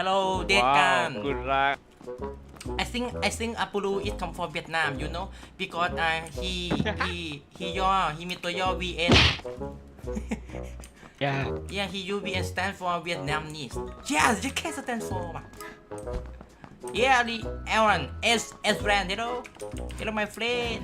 hello เดกันคุณรัก I think I think Apulu is come from Vietnam you know because uh, he he he ย่อ he มีตัวย่อ VN อย่า yeah he use VN stand for Vietnamese yes you can stand for ว่ะ yeah the Aaron S S friend hello hello my friend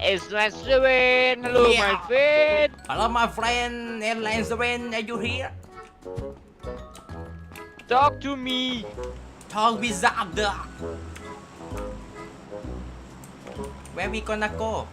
เอสไลเซเวนฮัลโหล Yeah. my friend hello my friend airline friend are you here talk to me talk with the where we gonna go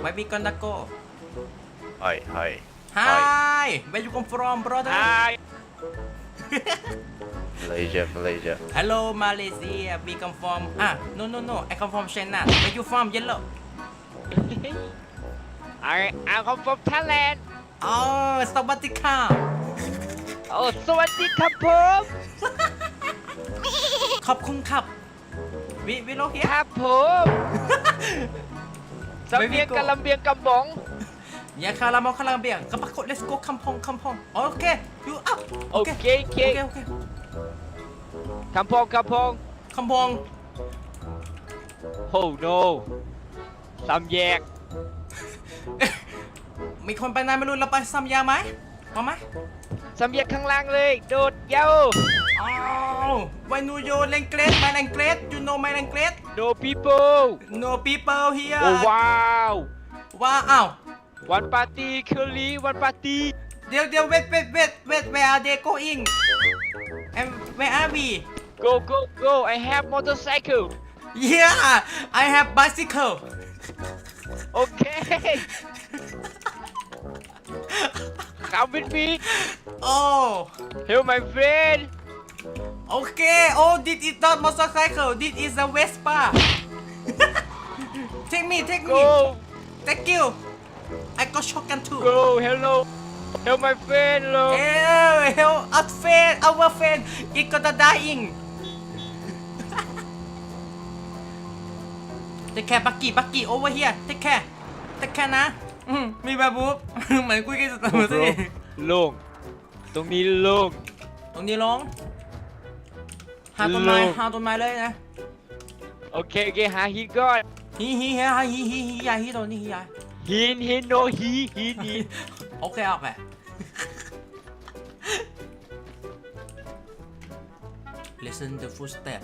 where we gonna go Hi, hi. Hi, where you come from, brother? Hi Malaysia, Malaysia. Hello, Malaysia. We come from. Ah, no, no, no. I come from China. Where you from, yellow? I I come from Thailand Oh, สวัสดีค่ะ โอ้สวัสดีครับผมขอบคุณครับ วิวิโลเฮีย ครับผมสำเนียง Where we go? กะลำเบียงกำบองอย่าคาราเมลคาราเบียงกระปักกด let's go คำพองคำพองโอเค you up โอเคโอเคโอเคโอเคคำพองคำพองคำพองโอ้ no สามแยก มีคนไปไหนไม่รู้เราไปซัมยาไหมพอไหม สามแยกข้างล่างเลย โดดเย้า อ้าวไวนูโยเลงเกรดไมเลงเกรด you know ไมเลงเกรด no people no people here โอ้ว้าว ว่าอ้าว วันปาร์ตี้เคอรี่วันปาร์ตี้ เดี๋ยวเดี๋ยว wait wait wait wait where are they going and where are we go go go I have motorcycle yeah I have bicycle okay come with me oh help my friend okay oh this is not motorcycle this is a Vespa take me take me go thank you I got shotgun too go hello help my friend hello Help, help us friend, our friend, it gonna dying. take care, Bucky, Bucky, over here, take care, take care นะอืมมีแบบบุ๊บ เหมือนคุยกันสตาร์สิ โล่ง ตรงนี้โล่งตรงนี้ลงหาต้นไม้ลงหาต้นไม้เลยนะโอเคโอเคหาหินก่อนฮีฮีฮีฮีฮีฮียาฮีตัวนี้ฮียาหินหิน no หินหินหินโอเคโอเค listen the footstep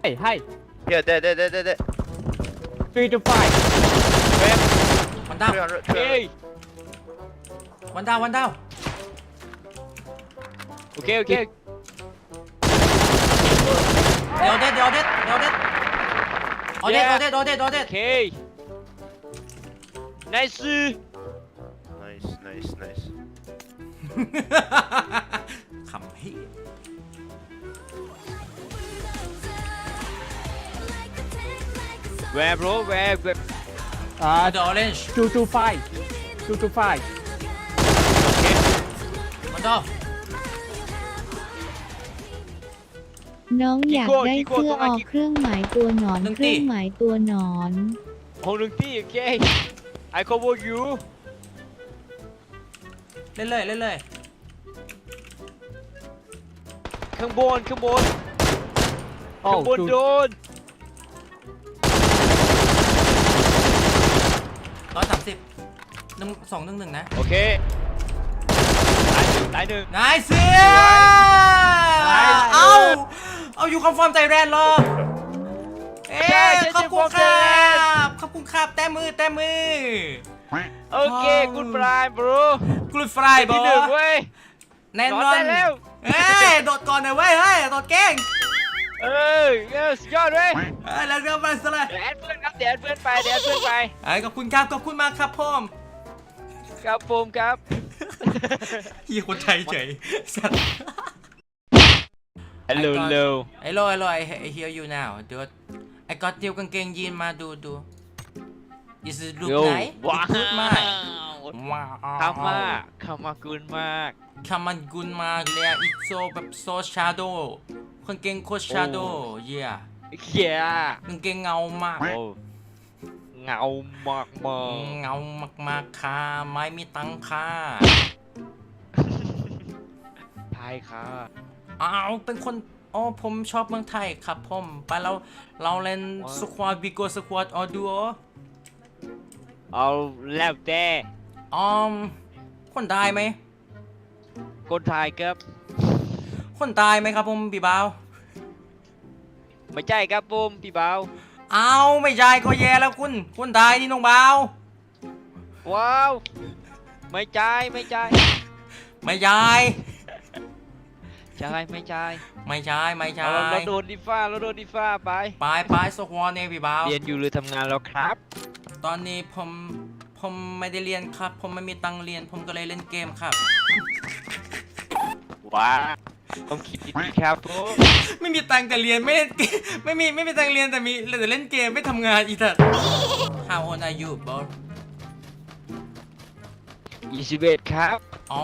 ให้ให้ Here, there, there, there, there, there. three to five เว็บวันดาว 300, เฮ้ย 300. วันดาววันดาวโอเคโอเคเดี๋ยวเด็ดเดี๋ยวเด็ดเดี๋ยวเด็ดเอาเด็ดเอาเด็ดเอาเด็ดเอาเด็ดโอเค nice Nice, nice, nice. ขำเฮีย where bro where where Uh, the orange. two to five two to five มัน ดาวน้องอยากกี่โก้ได้กี่โก้เสื้อต้องอมาอกกี่เครื่องหมายตัวหนอนหนึ่งเครื่องตีหมายตัวหนอนห้องหนึ่งที่โอเค I cover you เล่นเลยเล่นเลยข้างบนข้างบนโอ้ข้างบนดูโดนร้อยสามสิบหนึ่งสองหนึ่งหนึ่งนะ โอเค ตายหนึ่งตายหนึ่งนายเสีย Nice เอาเอาอยู่คอนฟอร์มใจแรนเหรอเอ๊ใช่ะใช่ขอบคุณคใช่รับขอบคุณครับแต้มือแต้มือ โอเค good try bro กลุดฟรายบอที่หนึ่งเว้ยแน่นนออนนได้แล้วเฮ้ยโดดก่อนหน่อยเว้ยเฮ้ยโดดเก่งเออเออสุดยอดเว้ยเฮ้ยแล้วเรื่องมันสละเดี๋ยวแอดเพื่อนครับเดี๋ยวแอดเพื่อนไปเดี๋ยวแอดเพื่อนไปเฮ้ยขอบคุณครับขอบคุณมากครับพ่อมครับผมครับ พี่คนไทยเฉยสัตว์ hello I got- hello Hello hello I, I hear you now dude I got เดียวกางเกงยีนมาดูดู This is look Yo ไหนว้า Good มากวว้าวคำมากคำมากุลมาก คำมันกุนมากเลยอะ It's so แบบ so shadow กางเกงโคตร shadow yeah เขียกางเกงเงามาก โอ้ เงามากมากเงามากๆค่ะไม่มีตังค่ายครับอ้าวเป็นคนอ๋อผมชอบเมืองไทยครับผมไปเราเราเล่นสควอตบิโกสควอตออดูโอเอาแล้วแต่ออมคนตายไหม คนไทยครับ คนตายไหมครับผมพี่บ่าวไม่ใช่ครับผมพี่เบา อ้าวไม่ใช่ก็แย่แล้วคุณคนตายนี่น้องบ่าวว้าว ไม่ใช่ไม่ใช่ไม่ใช่ใช่ไม่ใช่ไม่ใช่ไม่ใช่เราเราโดนดิฟ้าเราโดนดิฟ้าไปไปไปสควอตเนี่ยพี่บ่าวเรียนอยู่หรือทำงานแล้วครับ ตอนนี้ผมผมไม่ได้เรียนครับ ผมไม่มีตังค์เรียน ผมก็เลยเล่นเกมครับว้าว ต้องคิดดีๆครับผมไม่มีตังค์แต่เรียนไม่เล่นเกมไม่มีไม่มีตังค์เรียนแต่มีแต่เล่นเกมไม่ทำงานอีกเถอะ How old are you bro ยี่สิบเอ็ดครับอ๋อ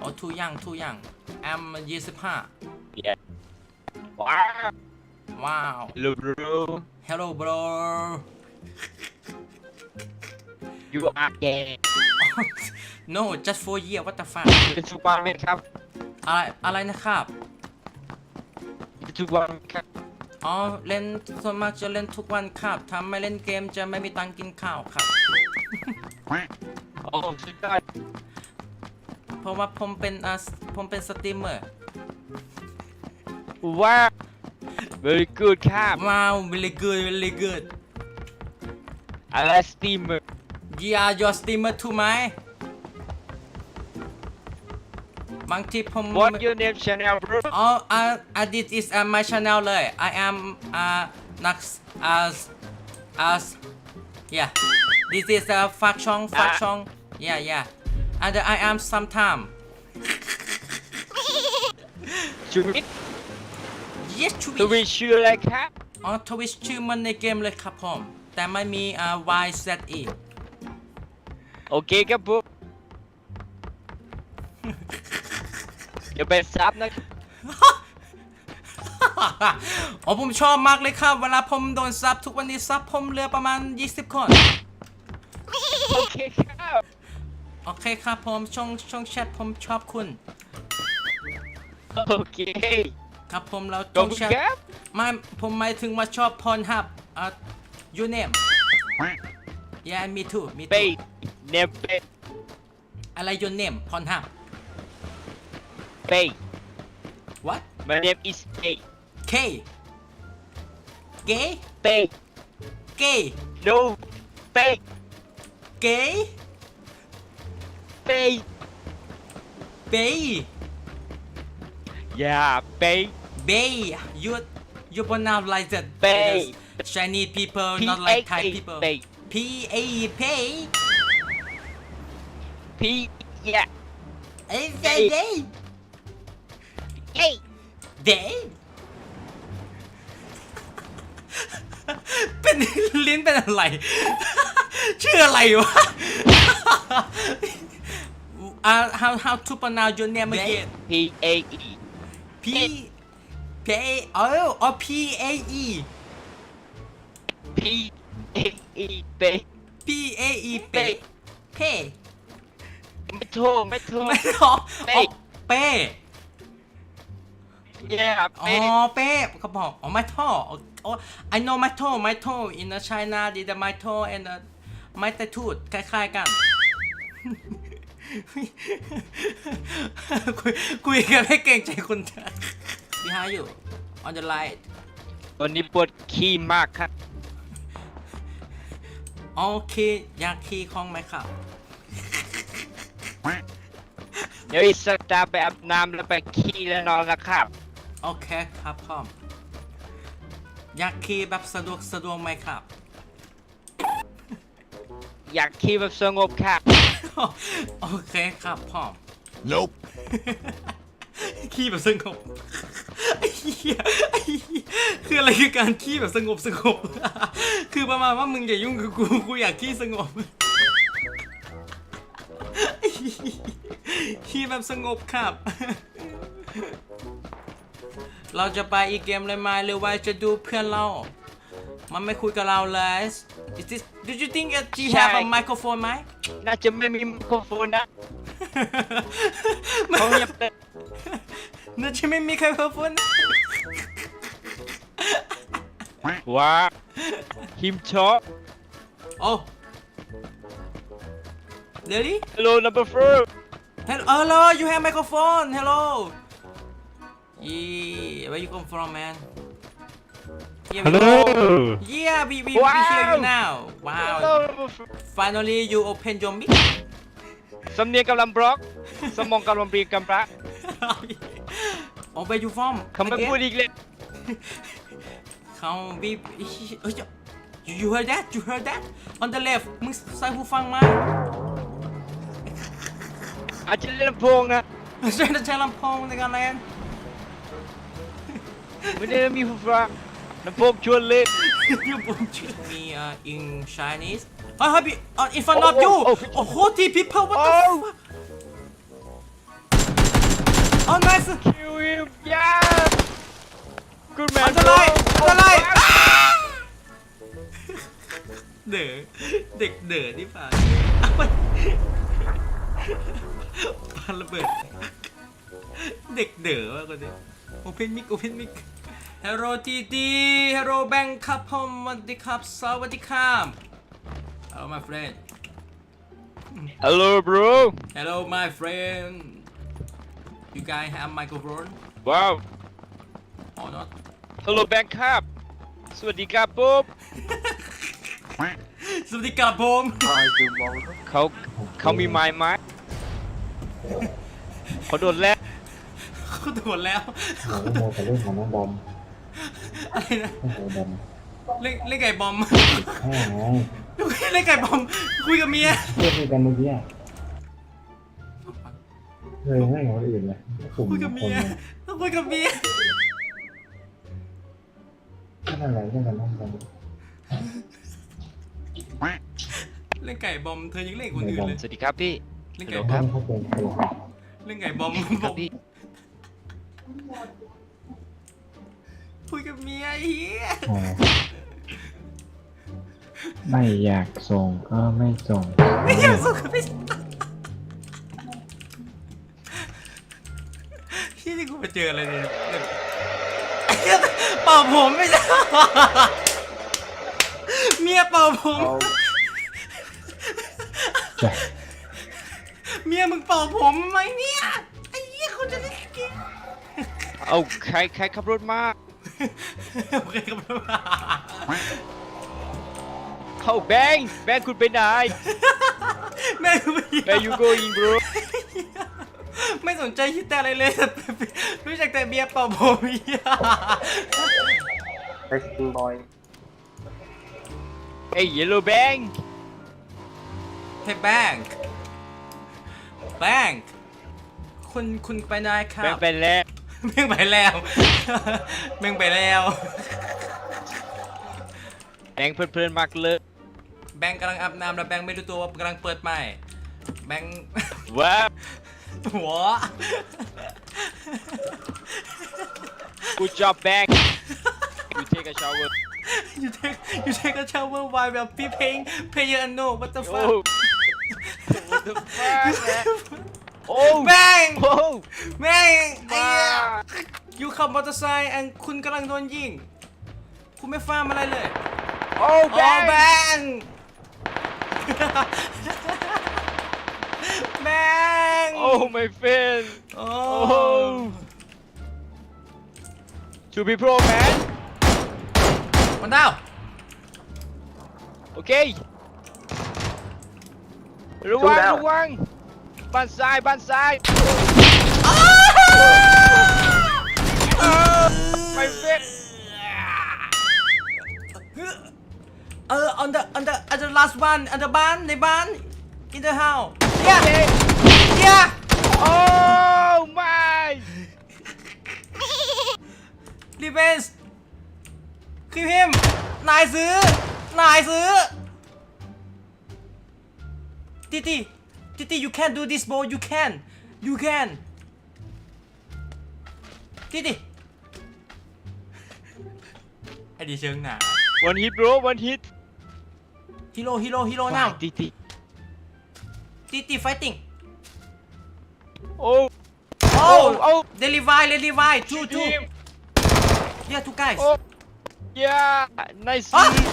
อ๋อทูยังทูยัง I'm ยี่สิบห้าว้าวว้าว ลูบลู Hello bro you are gay No just for year what the fuck เป็นทุกวันไหมครับ อะไรอะไรนะครับเป็นทุกวันไหมครับอ๋อเล่นส่วนมากจะเล่นทุกวันครับถ้าไม่เล่นเกมจะไม่มีตังค์กินข้าวครับโอ้สุดยอดเพราะว่าผมเป็นอ่าผมเป็นสตรีมเมอร์ว้าว very good ครับว้าว really good really good อะไรสตรีมเมอร์ Yeah your streamer too ไหม บางทีผม what your name channel bro อ๋ออ่าอ่า this is uh, my channel เลย I am อ่านักอ่าอ่า yeah this is a ฝากช่องฝากช่อง yeah yeah and I am sometime ชีวิต yes ท Twitch วีชื่ออะไรครับ อ๋อ Twitch ชื่อมันในเกมเลยครับผม แต่ไม่มีอ่า Y Z E โอเคครับผม ม อย่าไปซับนะครับอ๋อผมชอบมากเลยครับ เวลาผมโดนซับทุกวันนี้ซับผมเหลือประมาณ 20 คน โอเคครับ โอเคครับผมช่องช่องแชทผมชอบคุณ โอเค ครับผมแล้วขอบช่องคุณแชทครับ ไม่ผมหมายถึงว่าชอบพรฮับอะ you name yeah me too me เป้ too เนมเป้อะไร your name พรฮับ เป้ what my name is เป้ K gay เป้ gay no เป้ gay เป้ bay อย่าเป้ bay you you pronounce like that Bay. Chinese people P not A like Thai A people Bay P A pay P อย่า เอ้ย day day เอ้ย day เป็นลิ้นเป็นอะไร ชื่ออะไรวะ อ่า how how to pronounce your name again P A E P P A เอออ๋อ P A E P A E เป้ P A E เป้เป้ไม่โทษไม่โทษไม่หรอเป้อ๋อเป้ อย่าอ๋อเป้เป้เขาบอกอ๋อไม่ท่ออ๋อ I know ไม่ท่อไม่ท่อ in the China the the ไม่ท่อ and the ไม่แต่ทูดคล้ายๆกัน คุยคุยกันไม่เก่งใจคุณจ้ะ Behind you on the light วันนี้ปวดขี้มากครับ โอเคอยากขี่คล่องไหมครับ เดี๋ยวอีกสักตาไปอาบน้ำแล้วไปขี้แล้วนอนนะครับ โอเคครับพ่อมอยากขี่แบบสะดวกสะดวกไหมครับ อยากขี้แบบสงบครับโอเคครับพ่อม Nope. ขี้แบบสงบไอ้เหี้ยไอ้เหี้ยคืออะไรคือการขี้แบบสงบสงบ คือประมาณว่ามึงอย่ายุ่งกับกูกูอยากขี้สงบไอ้เหี้ยขี้แบบสงบครับ เราจะไปอีกเกมเลยไหมหรือว่าจะดูเพื่อนเรา มันไม่คุยกับเราเลย Is this, did you think that she have a ใช่ microphone ไหมน่าจะไม่มีไมโครโฟนนะเขาเงียบเลยนั่นใช่ไม่มีใครเพิ่มฟุ้นว้าฮิมช็อปโอ้ really hello number four hello hello you have microphone hello yeah where you come from man yeah, we hello go. yeah we, we, we hear you Wow. now wow hello number four finally you open your mic สำเนียงกำลังบล็อก สมองกำลังเรียงกำลัง oh where you from เขาไม่ Again? พูดอีกเลย เขาบีเอ้ย you you heard that you heard that on the left มึงใส่หูฟังมาอาจจะเล่นลำโพงนะ ใช่ใช้ลำโพงในการเล่น ไม่ได้มีหูฟังลำโพงชวนเล่น you bullshit me uh, in Chinese เฮ้ยเฮ้ยพี่ uh, in front of Oh, you oh, oh. โอ้โหที่ people what the Oh. fuck oh nice คิวฮิมยากูแมนอันตรายอันตรายอ้าเด๋อเด็กเด๋อนี่ป่าเอาไปปาระเบิด เด็กเด๋อว่ะคนนี้โอเพนมิกโอเพนมิก ฮโรทีดีฮโรแบงค์ครับผมสวัสดีครับสวัสดีครับ Hello my friend ฮัลโหล bro Hello my friend You guys have microphone ว้าว or not ฮัลโหลแบงค์ครับสวัสดีครับปุ๊บสวัสดีครับผมเขาเขามีไม้ไหมเขาโดนแล้วเขาโดนแล้วโอ้โหกับเรื่องของน้องบอม อะไรนะโอ้โหบอมเล่นเล่นไก่บอมแค่ไงเล่นไก่บอม คุยกับเมียเทียบกันเมื่อกี้อะเลยให้กับคนอื่นเลยกลุ่มคุยกับเมีคนยเนี่ยคุยกับเมียนั่นแหละเรื่องกับน้องบอมเล่นไก่บอมเธอยังเล่นกับคนอื่นเลยสวัสดีครับพี่ เล่นไก่ฮัลบโหลอคมรับเขาเป็นใครเล่นไก่บอมคบรัอบกพี่ คุยกับเมียไอ้เฮียอ๋อไม่อยากส่งก็ไม่ส่งไม่อยากสู้กับพี่ที่นี่กูไปเจออะไรเนี่ยไอ้เหี้ยเป่าผมไม่ใช่เมียเป่าผม จ้ะเมียมึงเป่าผมไหมเนี่ยไอ้เหี้ยเขาจะเล่นเกมเอาใครใครขับรถมา โอเคครับเข้าแบงค์แบงค์คุณไปไหน แม่งไม่ Where you going bro ไม่สนใจคิดแต่อะไรเลยรู้จักแต่เบียร์เป่าผมเหี้ยเฮ้ย yellow bank เฮ้ยแบงค์แบงค์คุณคุณไปไหนครัแบงบ ค์ไปแล้ว แม่งไปแล้วแม่งไปแล้ว แบงค์เพลินๆมากเลยแบงค์กำลังอาบน้ำแล้วแบงค์ไม่รู้ตัวว่ากำลังเปิดไม้แบงค์ ว้าวหัว good job bank you take a shower you take you take a shower while we're be paying pay and no what the oh fuck what the fuck man oh แบงค์ oh แม่งไอ้ว้าเหี้ยอยู่ขับมอเตอร์ไซค์อันคุณกำลังโดนยิง คุณไม่ฟาร์มอะไรเลย oh โอ้ bank แบงค์แบงค์ oh my friend โอ้ oh to be pro man มันดาวโอเคระวัง ระวัง บ้านซ้ายบ้านซ้ายไม่เฟ้นเออ on the on the on the last one on the บ้านในบ้าน in the house yeah yeah โอ้ my revenge คือพิมพ์นายซื้อนายซื้อติติ ติติ you can do this bro you can you can ติติไอ้ดีเชิงหนา one hit bro one hit ฮีโร่ฮีโร่ฮีโร่ now ติติ ติติ fighting Oh, Oh, oh. they revive, they revive. Two, two. Team. Yeah, two guys. Oh. yeah, nice. Ah! hit.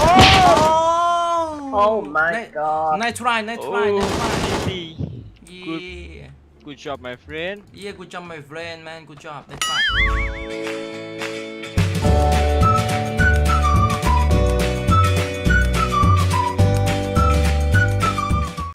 Oh. Oh my Nice- god. Nice try, nice try, Oh, nice try. easy. Yeah. Good job, my friend. Yeah, good job, my friend, man. Good job. That's fine.